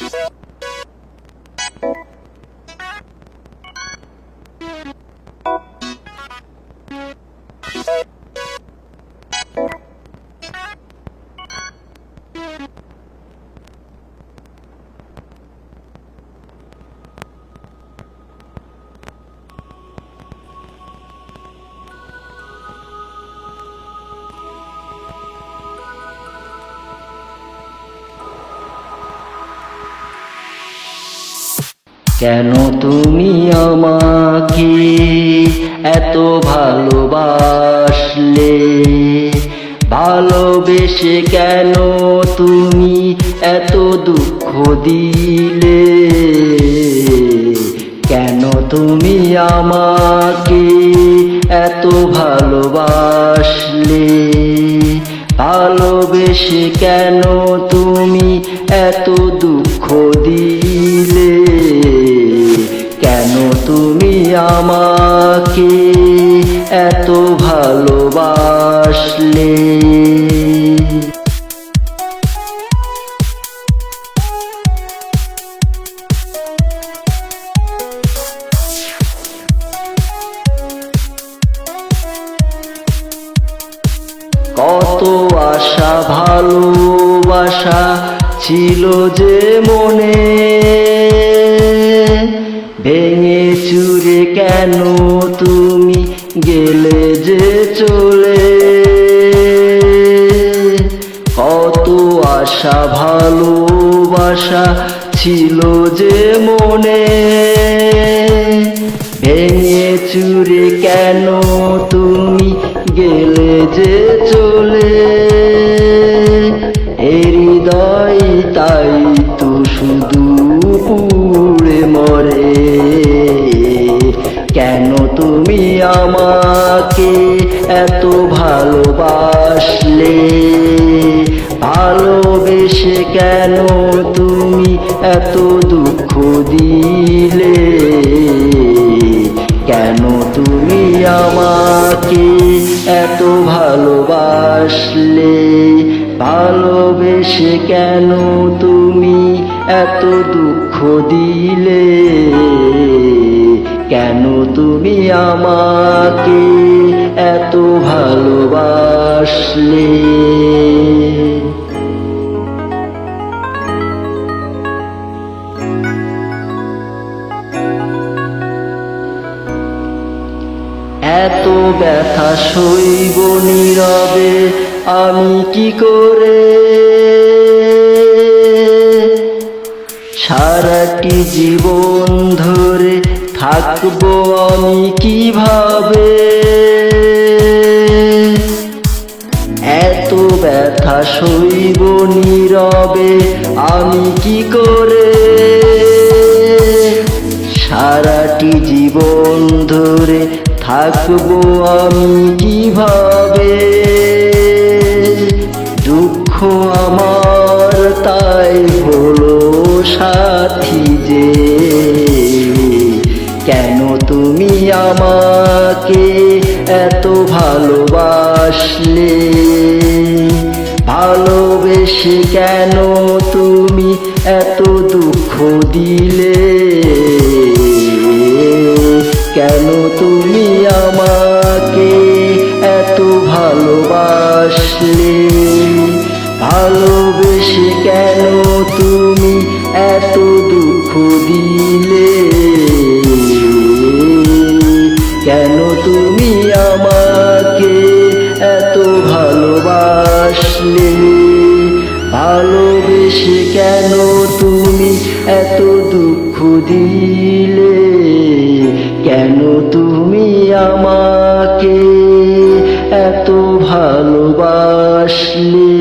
you কেন তুমি আমাকে এত ভালোবাসলে? ভালোবেসে কেন তুমি এত দুঃখ দিলে? কেন তুমি আমাকে এত ভালোবাসলে? ভালোবেসে কেন তুমি এত দুঃখ দিলে? আমাকে এত ভালোবাসলে। কত আশা ভালোবাসা ছিল যে মনে। ভেঙে চুরে কেন তুমি গেলে যে চলে? কত আশা, ভালোবাসা ছিল যে মনে। ভেঙে চুরে কেন তুমি গেলে যে চলে? হৃদয় তাই তো শুধু মরে কেন তুমি আমাকে এত ভালোবাসলে? ভালোবেসে কেন তুমি এত দুঃখ দিলে? কেন তুমি আমাকে এত ভালোবাসলে? ভালোবেসে কেন তুমি এত দুঃখ দিলে কেন তুমি আমাকে এত ভালোবাসলে? এত ব্যথা সইব নীরবে আমি কি করে? সারাটি জীবন ধরে থাকব আমি কীভাবে? এত ব্যথা সইব নীরবে আমি কি করে? সারাটি জীবন ধরে থাকব আমি কীভাবে? দুঃখ আমার তাই হলো সাথী যে। কেন তুমি আমাকে এত ভালোবাসলে? ভালোবেসে কেন তুমি এত দুঃখ দিলে? কেন তুমি আমাকে এত ভালোবাসলে? ভালোবেসে কেন তুমি এত দুঃখ দিলে কেন তুমি আমাকে এত ভালোবাসলে? ভালোবেসে কেন তুমি এত দুঃখ দিলে? কেন তুমি আমাকে এত ভালোবাসলে?